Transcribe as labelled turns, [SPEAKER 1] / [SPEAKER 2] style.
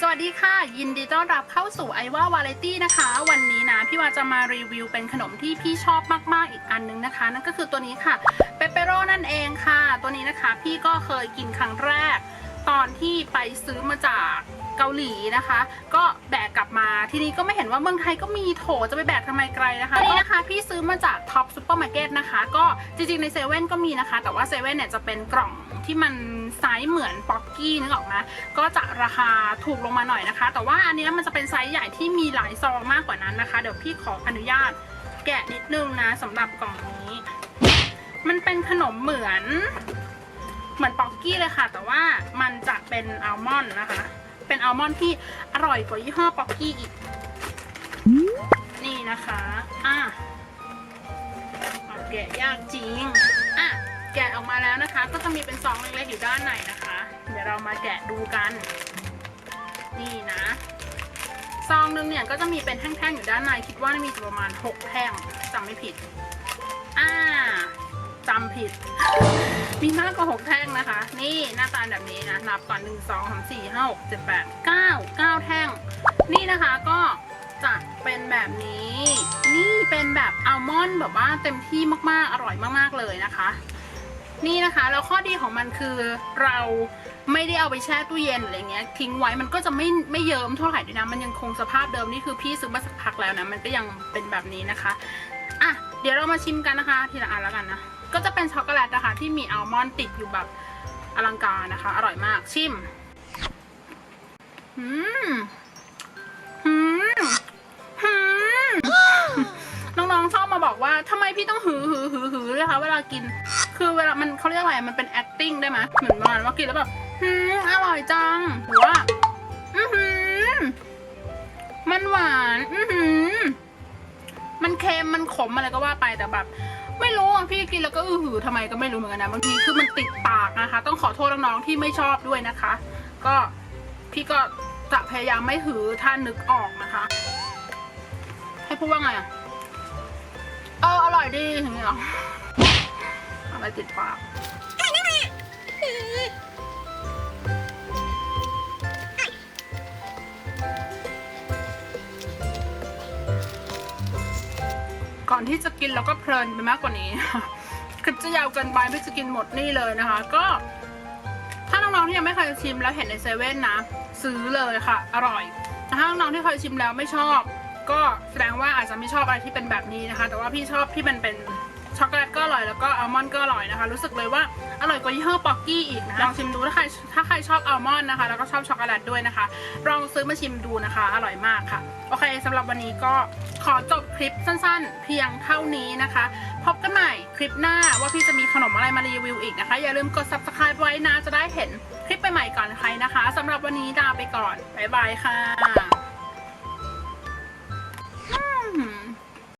[SPEAKER 1] สวัสดีค่ะ ยินดีต้อนรับเข้าสู่ไอว่าวาไรตี้นะคะ วันนี้นะพี่วาจะมารีวิวเป็นขนมที่พี่ชอบมากๆอีกอันนึงนะคะ นั่นก็คือตัวนี้ค่ะเปเปโร่นั่นเองค่ะ ตัวนี้นะคะ พี่ก็เคยกินครั้งแรก ตอนที่ไปซื้อมาจาก เกาหลีนะคะ ก็แบกกลับมาทีนี้ก็ไม่เห็นว่าเมืองไทยก็มีโถจะไปแบกทำไมไกลนะคะอันนี้นะคะพี่ซื้อมาจากท็อปซูเปอร์มาร์เก็ตนะคะ ก็จริงๆในเซเว่นก็มีนะคะ แต่ว่าเซเว่นเนี่ยจะเป็นกล่องที่มันไซส์เหมือนป๊อกกี้นึกออกไหมก็จะราคาถูกลงมาหน่อยนะคะ แต่ว่าอันเนี้ยมันจะเป็นไซส์ใหญ่ที่มีหลายซองมากกว่านั้นนะคะ เดี๋ยวพี่ขออนุญาตแกะนิดนึงนะสำหรับกล่องนี้ มันเป็นขนมเหมือน เหมือนป๊อกกี้เลยค่ะ แต่ว่ามันจะเป็นอัลมอนด์นะคะ เป็นอัลมอนด์ที่อร่อยกว่ายี่ห้อป๊อกกี้อีก นี่นะคะ อะแกะยากจริง อะ แกะออกมาแล้วนะคะ ก็จะมีเป็นซองเล็กๆอยู่ด้านในนะคะ เดี๋ยวเรามาแกะดูกัน นี่นะ ซองนึงเนี่ยก็จะมีเป็นแท่งๆอยู่ด้านใน คิดว่ามีประมาณ 6 แท่งจำไม่ผิด อ่าจำผิด มีมากกว่า6แท่งนะคะ นี่หน้าตาแบบนี้นะนับก่อน 1 2 3 4 5 6 7 8 9 9 แท่ง นี่นะคะก็จะเป็นแบบนี้ นี่เป็นแบบอัลมอนด์แบบว่าเต็มที่มากๆ อร่อยมากๆเลยนะคะ นี่นะคะแล้วข้อดีของมันคือเราไม่ได้เอาไปแช่ตู้เย็นอะไรเงี้ยทิ้งไว้มันก็จะไม่ไม่เยิ้มเท่าไหร่ด้วยนะมันยังคงสภาพเดิมนี่คือพี่ซื้อมาสักพักแล้วนะมันก็ยังเป็นแบบนี้นะคะอะเดี๋ยวเรามาชิมกันนะคะ ทีละอันแล้วกันนะ ก็จะเป็นช็อกโกแลตนะคะ ที่มีอัลมอนด์ติดอยู่แบบอลังการนะคะ อร่อยมากชิมอืมอืมอืมน้องๆชอบมาบอกว่าทำไมพี่ต้องหือหือหือหือเลยคะเวลากิน คือเวลามันเขาเรียกอะไรมันเป็น acting ได้ไหมเหมือนประมาณว่ากินแล้วแบบหืมอร่อยจังหรือว่าอือหือมันหวาน อือหือมันเค็มมันขมอะไรก็ว่าไปแต่แบบ ไม่รู้พี่กินแล้วก็อือหือทำไมก็ไม่รู้เหมือนกันนะบางทีคือมันติดปากนะคะ ต้องขอโทษน้องๆที่ไม่ชอบด้วยนะคะ ก็พี่ก็จะพยายามไม่หือถ้านึกออกนะคะ ให้พูดว่าไงอะเอออร่อยดีอย่างเงี้ยเหรออะไรติดปาก ก่อนที่จะกินเราก็เพลินไปมากกว่านี้ คลิปจะยาวเกินไปพี่จะกินหมดนี่เลยนะคะ ก็ ถ้าน้องๆที่ยังไม่เคยชิมแล้วเห็นในเซเว่นนะ ซื้อเลยค่ะ อร่อยแต่ถ้าน้องๆที่เคยชิมแล้วไม่ชอบ ก็แสดงว่าอาจจะไม่ชอบอะไรที่เป็นแบบนี้นะคะ แต่ว่าพี่ชอบที่มันเป็น ช็อกโกแลตก็อร่อยแล้วก็อัลมอนด์ก็อร่อยนะคะ รู้สึกเลยว่าอร่อยกว่ายี่ห้อป๊อกกี้อีกนะลองชิมดูถ้าใครถ้าใครชอบอัลมอนด์นะคะ แล้วก็ชอบช็อกโกแลตด้วยนะคะลองซื้อมาชิมดูนะคะ อร่อยมากค่ะ โอเคสำหรับวันนี้ก็ขอจบคลิปสั้นๆ เพียงเท่านี้นะคะ พบกันใหม่คลิปหน้าว่าพี่จะมีขนมอะไรมารีวิวอีกนะคะ อย่าลืมกด subscribe ไว้นะจะได้เห็นคลิปใหม่ๆก่อนใครนะคะสำหรับวันนี้ลาไปก่อนบ๊ายบายค่ะ